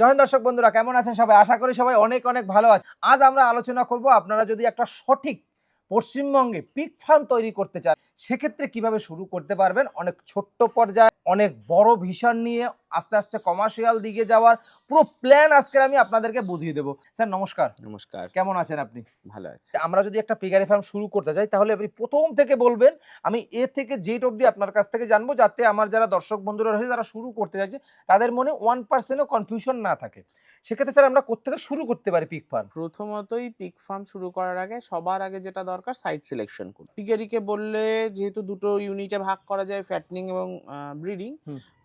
Join দর্শক বন্ধুরা, কেমন আছেন সবাই? আশা করি সবাই অনেক অনেক ভালো আছে আজ আমরা আলোচনা করব আপনারা যদি একটা সঠিক পশ্চিমবঙ্গে পিক ফার্ম তৈরি করতে চান সেক্ষেত্রে কীভাবে শুরু করতে পারবেন? অনেক ছোট্ট পর্যায়ে অনেক বড় ভিশন নিয়ে আস্তে আস্তে কমার্শিয়াল দিকে যাওয়ার পুরো প্ল্যান আজকে আমি আপনাদেরকে বুঝিয়ে দেবো। স্যার নমস্কার। নমস্কার। কেমন আছেন আপনি? ভালো আছে। আমরা যদি একটা পিগারি ফার্ম শুরু করতে চাই তাহলে আপনি প্রথম থেকে বলবেন আমি এ থেকে জেড অবধি আপনার কাছ থেকে জানব যাতে আমার যারা দর্শক বন্ধুরা রয়েছে যারা শুরু করতে চাইছে তাদের মনে ওয়ান পার্সেন্টও কনফিউশন না থাকে। সেক্ষেত্রে স্যার আমরা কোথেকে শুরু করতে পারি পিক ফার্ম প্রথমতই পিক ফার্ম শুরু করার আগে সবার আগে যেটা দরকার সাইট সিলেকশন করুন পিগারিকে বললে যেহেতু দুটো ইউনিটে ভাগ করা যায় ফ্যাটনিং এবং ব্রিডিং।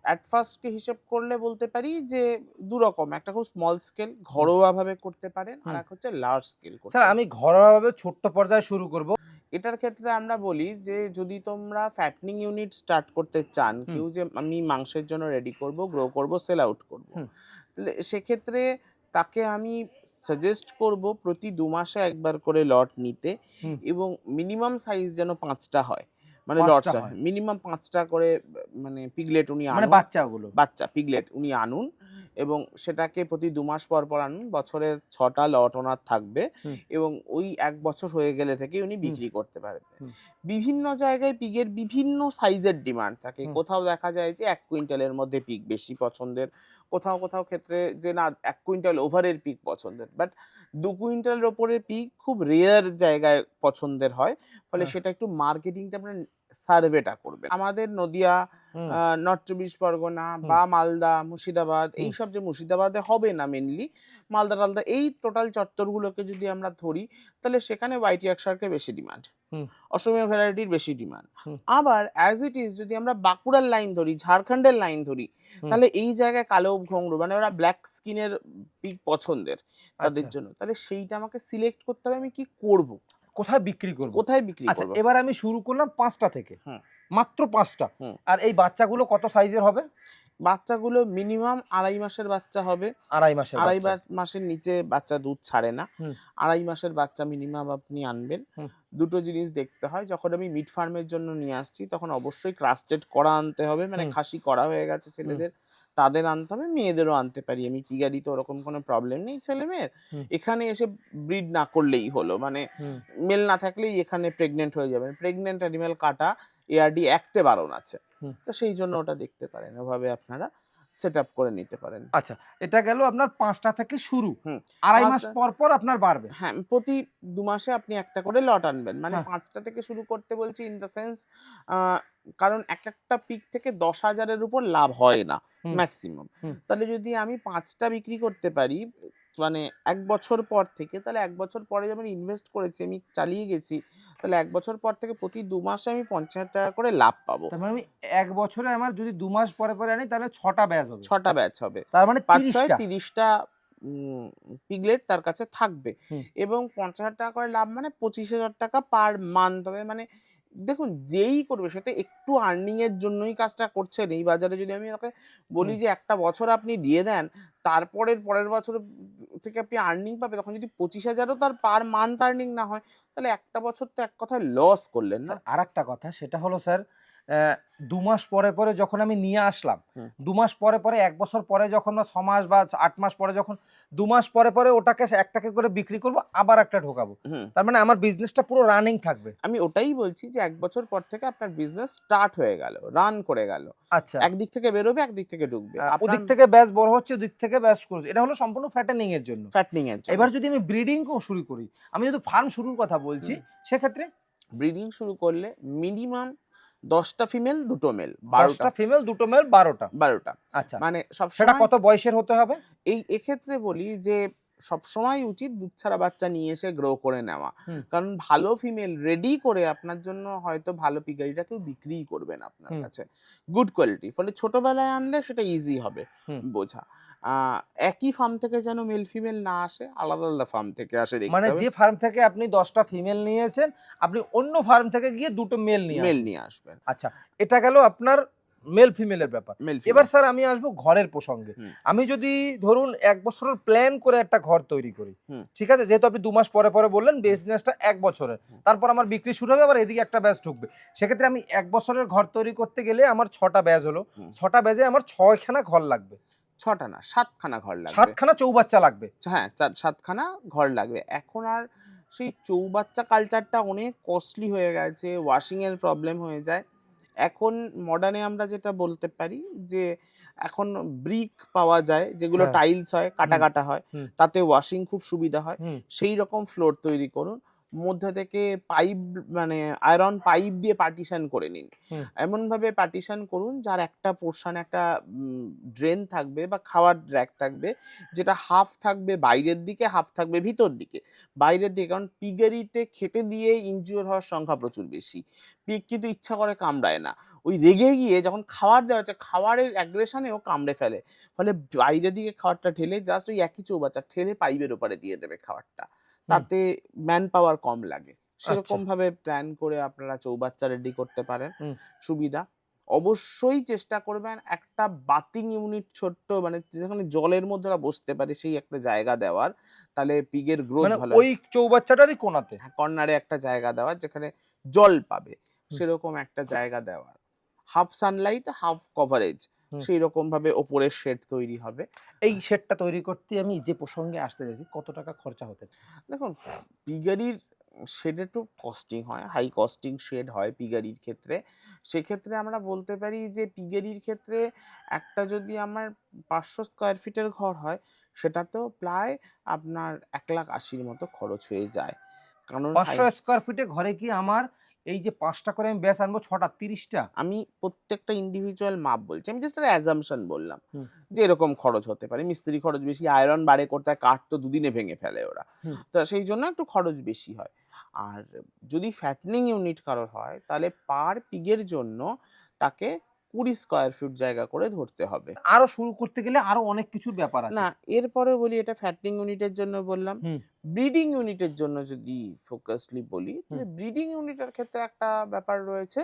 অ্যাট ফার্স্টকে হিসেব করলে বলতে পারি যে দু রকম একটা খুব স্মল স্কেল ঘরোয়াভাবে করতে পারেন আর এক হচ্ছে লার্জ স্কেল স্যার আমি ঘরোয়াভাবে ছোট্ট পর্যায়ে শুরু করব। এটার ক্ষেত্রে আমরা বলি যে যদি তোমরা ফ্যাটনিং ইউনিট স্টার্ট করতে চান কেউ যে আমি মাংসের জন্য রেডি করব গ্রো করব সেল আউট করব। তাহলে সেক্ষেত্রে তাকে আমি সাজেস্ট করব প্রতি দু মাসে একবার করে লট নিতে এবং মিনিমাম সাইজ যেন পাঁচটা হয়। মানে লটস হয়। মিনিমাম পাঁচটা করে মানে পিগলেট উনি মানে আনুন। বাচ্চাগুলো। বাচ্চা পিগলেট উনি আনুন। এবং সেটাকে প্রতি দু মাস পর পর আনুন বছরে ছটা লট ওনার থাকবে এবং ওই এক বছর হয়ে গেলে থেকে উনি বিক্রি করতে পারবে হুম। বিভিন্ন জায়গায় পিগের বিভিন্ন সাইজের ডিমান্ড থাকে। কোথাও দেখা যায় যে এক কুইন্টালের মধ্যে পিক বেশি পছন্দের কোথাও কোথাও ক্ষেত্রে যে না এক কুইন্টাল ওভারের পিক পছন্দের। বাট দু কুইন্টালের ওপরের পিক খুব রেয়ার জায়গায় পছন্দের হয়। ফলে হ্যাঁ। সেটা একটু মার্কেটিংটা আপনার সার্ভেটা করবেন। আমাদের নদিয়া নর্থ চব্বিশ পরগনা বা মালদা মুর্শিদাবাদ। এইসব যে মুর্শিদাবাদে হবে না মেনলি মালদা টালদা এই টোটাল চত্বরগুলোকে যদি আমরা ধরি তাহলে সেখানে ওয়াইটি একশারকে বেশি ডিমান্ড। অসমীয়া ভ্যারাইটির বেশি ডিমান্ড আবার অ্যাজ ইট ইজ যদি আমরা বাঁকুড়ার লাইন ধরি ঝাড়খণ্ডের লাইন ধরি তাহলে এই জায়গায় কালো ঘোংরু মানে ওরা ব্ল্যাক স্কিনের পিক পছন্দের তাদের আচ্ছা। জন্য তাহলে সেইটা আমাকে সিলেক্ট করতে হবে আমি কি করব? কোথায় বিক্রি করব? কোথায় বিক্রি আচ্ছা এবার আমি শুরু করলাম পাঁচটা থেকে। মাত্র পাঁচটা। আর এই বাচ্চাগুলো কত সাইজের হবে? বাচ্চাগুলো মিনিমাম আড়াই মাসের বাচ্চা হবে। আড়াই মাসের আড়াই মাসের নিচে বাচ্চা দুধ ছাড়ে না। আড়াই মাসের বাচ্চা মিনিমাম আপনি আনবেন। দুটো জিনিস দেখতে হয়। যখন আমি মিট ফার্মের জন্য নিয়ে আসছি তখন অবশ্যই ক্রাস্টেড করা আনতে হবে। মানে খাসি করা হয়ে গেছে ছেলেদের। তাদের আনতে হবে মেয়েদেরও আনতে পারি। আমি কি গাড়ি তো ওরকম কোনো প্রবলেম নেই ছেলে মেয়ের এখানে এসে ব্রিড না করলেই হলো। মানে মেল না থাকলেই এখানে প্রেগনেন্ট হয়ে যাবে। প্রেগনেন্ট অ্যানিমেল কাটা এআরডি অ্যাক্টে বারণ আছে। তো সেই জন্য ওটা দেখতে পারেন। ওভাবে আপনারা সেট আপ করে নিতে পারেন। আচ্ছা এটা গেল আপনার পাঁচটা থেকে শুরু। আড়াই মাস পর পর আপনার বাড়বে। হ্যাঁ প্রতি দু মাসে আপনি একটা করে লট আনবেন। মানে হ্যাঁ। পাঁচটা থেকে শুরু করতে বলছি ইন দ্য সেন্স কারণ এক একটা পিক থেকে দশ হাজারের উপর লাভ হয় না ম্যাক্সিমাম তাহলে যদি আমি পাঁচটা বিক্রি করতে পারি মানে এক বছর পর থেকে তাহলে এক বছর পরে যখন ইনভেস্ট করেছি আমি চালিয়ে গেছি তাহলে এক বছর পর থেকে প্রতি দু মাসে আমি পঞ্চাশ হাজার টাকা করে লাভ পাবো। তার মানে আমি এক বছরে আমার যদি দু মাস পরে পরে আনি তাহলে ছটা ব্যাচ হবে। ছটা ব্যাচ হবে। তার মানে পাঁচ ছয় তিরিশটা। তিরিশটা পিগলেট তার কাছে থাকবে। এবং পঞ্চাশ হাজার টাকা করে লাভ মানে পঁচিশ হাজার টাকা পার মান্থ হবে। মানে দেখুন যেই করবে সে তো একটু আর্নিং এর জন্যই কাজটা করছেন। এই বাজারে যদি আমি ওকে বলি যে একটা বছর আপনি দিয়ে দেন তারপরের পরের বছর থেকে আপনি আর্নিং পাবে তখন যদি পঁচিশ হাজারও তার পার মান্থ আর্নিং না হয় তাহলে একটা বছর তো এক কথায় লস করলেন না? আর একটা কথা সেটা হলো স্যার দু মাস পরে পরে যখন আমি নিয়ে আসলাম। দু মাস পরে পরে এক বছর পরে যখন বা ছ মাস বা আট মাস পরে যখন দু মাস পরে পরে ওটাকে একটাকে করে বিক্রি করব আবার একটা ঢোকাবো। তার মানে আমার বিজনেসটা পুরো রানিং থাকবে। আমি ওটাই বলছি যে এক বছর পর থেকে আপনার বিজনেস স্টার্ট হয়ে গেল রান করে গেল। আচ্ছা। একদিক থেকে বেরোবে একদিক থেকে ঢুকবে। ওদিক থেকে ব্যাস বড় হচ্ছে ওদিক থেকে ব্যাস করছে এটা হলো সম্পূর্ণ ফ্যাটেনিং এর জন্য। ফ্যাটনিং এর। এবার যদি আমি ব্রিডিং শুরু করি আমি যদি ফার্ম শুরুর কথা বলছি সেক্ষেত্রে ব্রিডিং শুরু করলে মিনিমাম দশটা ফিমেল দুটো মেল বারোটা। ফিমেল দুটো মেল বারোটা। বারোটা। আচ্ছা। মানে সব সেটা কত বয়সের হতে হবে? এই এক্ষেত্রে বলি যে সবসময় উচিত দুধ ছাড়া বাচ্চা নিয়ে এসে গ্রো করে নেওয়া। কারণ ভালো ফিমেল রেডি করে আপনার জন্য হয়তো ভালো পিগারিটা কেউ বিক্রিই করবেন আপনার। কাছে। গুড কোয়ালিটি ফলে ছোটবেলায় আনলে সেটা ইজি হবে বোঝা। একই ফার্ম থেকে যেন মেল ফিমেল না আসে আলাদা আলাদা ফার্ম থেকে আসে মানে যে ফার্ম থেকে আপনি দশটা ফিমেল নিয়েছেন আপনি অন্য ফার্ম থেকে গিয়ে দুটো মেল নিয়ে মেল নিয়ে আসবেন। আচ্ছা এটা গেল আপনার মেল ফিমেলের ব্যাপার। এবার স্যার আমি আসব ঘরের প্রসঙ্গে। আমি যদি ধরুন এক বছরের প্ল্যান করে একটা ঘর তৈরি করি ঠিক আছে? যেহেতু আপনি দু মাস পরে পরে বললেন বিজনেসটা এক বছরের। তারপর আমার বিক্রি শুরু হবে আবার এদিকে একটা ব্যাচ ঢুকবে। সেক্ষেত্রে আমি এক বছরের ঘর তৈরি করতে গেলে আমার ছটা ব্যাচ হলো। ছটা ব্যাচে আমার ছয়খানা ঘর লাগবে। ছটা না সাতখানা ঘর লাগবে। সাতখানা চৌবাচ্চা লাগবে? হ্যাঁ সাতখানা ঘর লাগবে। এখন আর সেই চৌবাচ্চা কালচারটা অনেক কস্টলি হয়ে গেছে ওয়াশিং এর প্রবলেম হয়ে যায়। এখন মডার্নে আমরা যেটা বলতে পারি যে এখন ব্রিক পাওয়া যায় যেগুলো হ্যাঁ। টাইলস হয় কাটা কাটা হয় তাতে ওয়াশিং খুব সুবিধা হয়। সেই রকম ফ্লোর তৈরি করুন। মধ্যে থেকে পাইপ মানে আয়রন পাইপ দিয়ে পার্টিশন করে নিন। হুম। এমন ভাবে পার্টিশন করুন যার একটা পোর্শন একটা ড্রেন থাকবে বা খাওয়ার র্যাক থাকবে যেটা হাফ থাকবে বাইরের দিকে হাফ থাকবে ভিতর দিকে। বাইরের দিকে কারণ পিগারিতে খেতে দিয়ে ইনজিওর হওয়ার সংখ্যা প্রচুর বেশি। পিগ কিন্তু ইচ্ছা করে কামড়ায় না। ওই রেগে গিয়ে যখন খাবার দেওয়া হচ্ছে খাবারের অ্যাগ্রেশনেও কামড়ে ফেলে। ফলে বাইরের দিকে খাবারটা ঠেলে জাস্ট ওই একই চৌবাচ্চা ঠেলে পাইপের ওপারে দিয়ে দেবে খাবারটা তাতে ম্যান পাওয়ার কম লাগে। সেরকম ভাবে প্ল্যান করে আপনারা চৌবাচ্চা রেডি করতে পারেন। সুবিধা। অবশ্যই চেষ্টা করবেন একটা বাতিং ইউনিট ছোট্ট মানে যেখানে জলের মধ্যে ওরা বসতে পারে সেই একটা জায়গা দেওয়ার। তাহলে পিগের গ্রোথ মানে ভালো ওই চৌবাচ্চাটারই কোনাতে? কর্নারে একটা জায়গা দেওয়ার যেখানে জল পাবে। সেরকম একটা জায়গা দেওয়ার। Half sunlight half coverage. সেই রকম ভাবে ওপরের শেড তৈরি হবে। এই শেডটা তৈরি করতে আমি যে প্রসঙ্গে আসতে চাইছি কত টাকা খরচা হতে দেখুন পিগারির শেড একটু কস্টিং হয় হাই কস্টিং শেড হয় পিগারির ক্ষেত্রে। সেক্ষেত্রে আমরা বলতে পারি যে পিগারির ক্ষেত্রে একটা যদি আমার পাঁচশো স্কোয়ার ফিটের ঘর হয় সেটা তো প্রায় আপনার এক লাখ আশির মতো খরচ হয়ে যায়। কারণ পাঁচশো স্কোয়ার ফিটে ঘরে কি আমার এই যে পাঁচটা করে আমি ব্যাস আনব ছটা তিরিশটা। আমি প্রত্যেকটা ইন্ডিভিজুয়াল মাপ বলছি। আমি জাস্ট একটা অ্যাজামশন বললাম যে এরকম খরচ হতে পারে। মিস্ত্রি খরচ বেশি আয়রন বাড়ে করতে হয় কাঠ তো দুদিনে ভেঙে ফেলে ওরা। তো সেই জন্য একটু খরচ বেশি হয়। আর যদি ফ্যাটনিং ইউনিট কারোর হয় তাহলে পার পিগের জন্য তাকে কুড়ি স্কোয়ার ফিট জায়গা করে ধরতে হবে। আরও শুরু করতে গেলে আরও অনেক কিছুর ব্যাপার আছে। না এরপরে বলি এটা ফ্যাটনিং ইউনিটের জন্য বললাম। ব্রিডিং ইউনিটের জন্য যদি ফোকাসলি বলি। ব্রিডিং ইউনিটের ক্ষেত্রে একটা ব্যাপার রয়েছে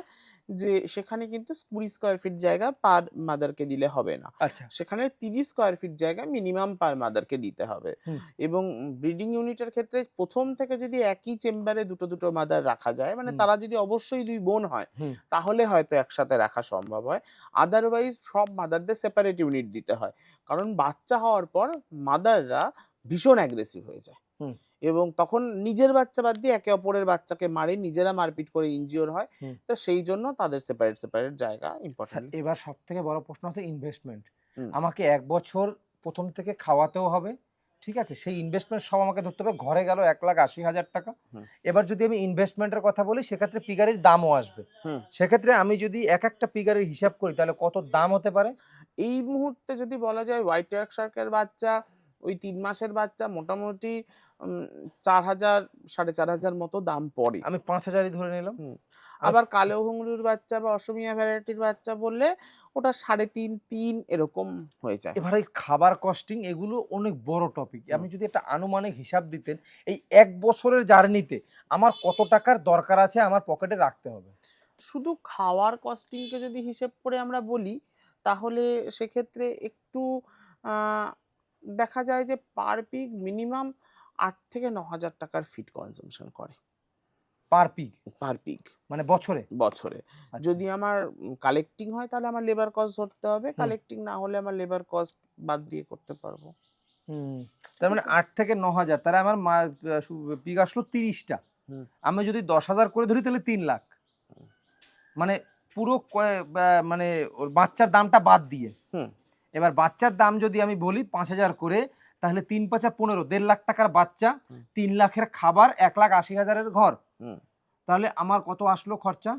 যে সেখানে কিন্তু কুড়ি স্কোয়ার ফিট জায়গা পার মাদারকে দিলে হবে না। আচ্ছা। সেখানে তিরিশ স্কোয়ার ফিট জায়গা মিনিমাম পার মাদারকে দিতে হবে। এবং ব্রিডিং ইউনিটের ক্ষেত্রে প্রথম থেকে যদি একই চেম্বারে দুটো দুটো মাদার রাখা যায় মানে তারা যদি অবশ্যই দুই বোন হয় তাহলে হয়তো একসাথে রাখা সম্ভব হয়। আদারওয়াইজ সব মাদারদের সেপারেট ইউনিট দিতে হয়। কারণ বাচ্চা হওয়ার পর মাদাররা ভীষণ অ্যাগ্রেসিভ হয়ে যায়। এবং তখন নিজের বাচ্চা বাদ দিয়ে একে অপরের বাচ্চাকে মারে নিজেরা মারপিট করে ইনজিওর হয়। তো সেই জন্য তাদের সেপারেট সেপারেট জায়গা ইম্পর্টেন্ট এবার সব থেকে বড় প্রশ্ন আছে ইনভেস্টমেন্ট আমাকে এক বছর প্রথম থেকে খাওয়াতেও হবে ঠিক আছে? সেই ইনভেস্টমেন্ট সব আমাকে ধরতে হবে। ঘরে গেল এক লাখ আশি হাজার টাকা। এবার যদি আমি ইনভেস্টমেন্টের কথা বলি সেক্ষেত্রে পিগারির দামও আসবে। সেক্ষেত্রে আমি যদি এক একটা পিগারির হিসাব করি তাহলে কত দাম হতে পারে? এই মুহূর্তে যদি বলা যায় হোয়াইট শার্কের বাচ্চা ওই তিন মাসের বাচ্চা মোটামুটি চার হাজার সাড়ে চার হাজার মতো দাম পড়ে। আমি পাঁচ হাজারই ধরে নিলাম। আবার কালো ঘুঙরুর বাচ্চা বা অসমিয়া ভ্যারাইটির বাচ্চা বললে ওটা সাড়ে তিন তিন এরকম হয়ে যায়। এবার এই খাবার কস্টিং এগুলো অনেক বড় টপিক। আমি যদি একটা আনুমানিক হিসাব দিতেন এই এক বছরের জার্নিতে আমার কত টাকার দরকার আছে আমার পকেটে রাখতে হবে? শুধু খাওয়ার কস্টিংকে যদি হিসেব করে আমরা বলি তাহলে সেক্ষেত্রে একটু দেখা যায় যে পার পিক মিনিমাম আট থেকে ন হাজার টাকার ফিট কনজামশন করে। পার পিক পার পিক মানে বছরে? বছরে। আচ্ছা। যদি আমার কালেক্টিং হয় তাহলে আমার লেবার কস্ট ধরতে হবে কালেক্টিং না হলে আমার লেবার কস্ট বাদ দিয়ে করতে পারব। হুম তার মানে আট থেকে ন হাজার তাহলে আমার পিক আসলো তিরিশটা। আমি যদি দশ হাজার করে ধরি তাহলে তিন লাখ। মানে পুরো মানে ওর বাচ্চার দামটা বাদ দিয়ে। হুম। এবার বাচ্চার দাম যদি আমি বলি পাঁচ হাজার করে তাহলে তিন পাঁচা পনেরো দেড় লাখ টাকার বাচ্চা তিন লাখের খাবার এক লাখ আশি হাজারের ঘর। তাহলে আমার কত আসলো খরচা?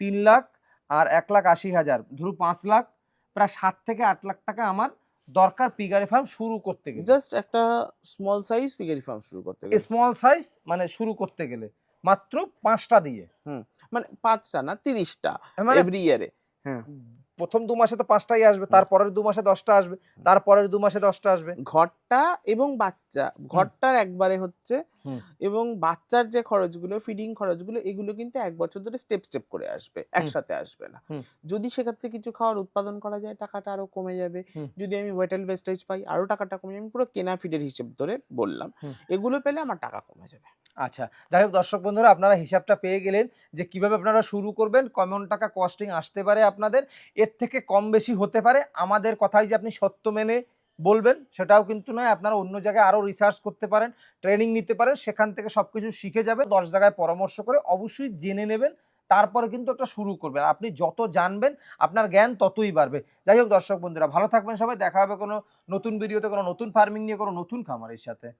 তিন লাখ আর এক লাখ আশি হাজার। ধরু পাঁচ লাখ প্রায় সাত থেকে আট লাখ টাকা আমার দরকার পিগারি ফার্ম শুরু করতে গেলে। জাস্ট একটা স্মল সাইজ পিগারি ফার্ম শুরু করতে গেলে। স্মল সাইজ মানে শুরু করতে গেলে। মাত্র পাঁচটা দিয়ে। হুম মানে পাঁচটা না তিরিশটা মানে এভরি ইয়ারে প্রথম দু মাসে তো পাঁচটাই আসবে তারপরের দু মাসে দশটা আসবে তারপরের দু মাসে দশটা আসবে। ঘরটা এবং বাচ্চা ঘরটার একবারে হচ্ছে এবং বাচ্চার যে খরচগুলো ফিডিং খরচগুলো এগুলো কিন্তু এক বছর ধরে স্টেপ স্টেপ করে আসবে একসাথে আসবে না। যদি সেক্ষেত্রে কিছু খাওয়ার উৎপাদন করা যায় টাকাটা আরও কমে যাবে। যদি আমি ওয়েটেল ভেস্টেজ পাই আরও টাকাটা কমে যাবে আমি পুরো কেনা ফিডের হিসেব ধরে বললাম। এগুলো পেলে আমার টাকা কমে যাবে। আচ্ছা যাই হোক দর্শক বন্ধুরা আপনারা হিসাবটা পেয়ে গেলেন যে কীভাবে আপনারা শুরু করবেন কেমন টাকা কস্টিং আসতে পারে আপনাদের। এর এর থেকে কম বেশি হতে পারে। আমাদের কথাই যে আপনি সত্য মেনে বলবেন, সেটাও কিন্তু নয়। আপনারা অন্য জায়গায় আরও রিসার্চ করতে পারেন ট্রেনিং নিতে পারেন, সেখান থেকে সব কিছু শিখে যাবে দশ জায়গায় পরামর্শ করে অবশ্যই জেনে নেবেন, তারপরে কিন্তু একটা শুরু করবেন। আপনি যত জানবেন, আপনার জ্ঞান ততই বাড়বে। যাই হোক দর্শক বন্ধুরা, ভালো থাকবেন সবাই। দেখা হবে কোনো নতুন ভিডিওতে কোনো নতুন ফার্মিং নিয়ে, কোনো নতুন খামারের সাথে।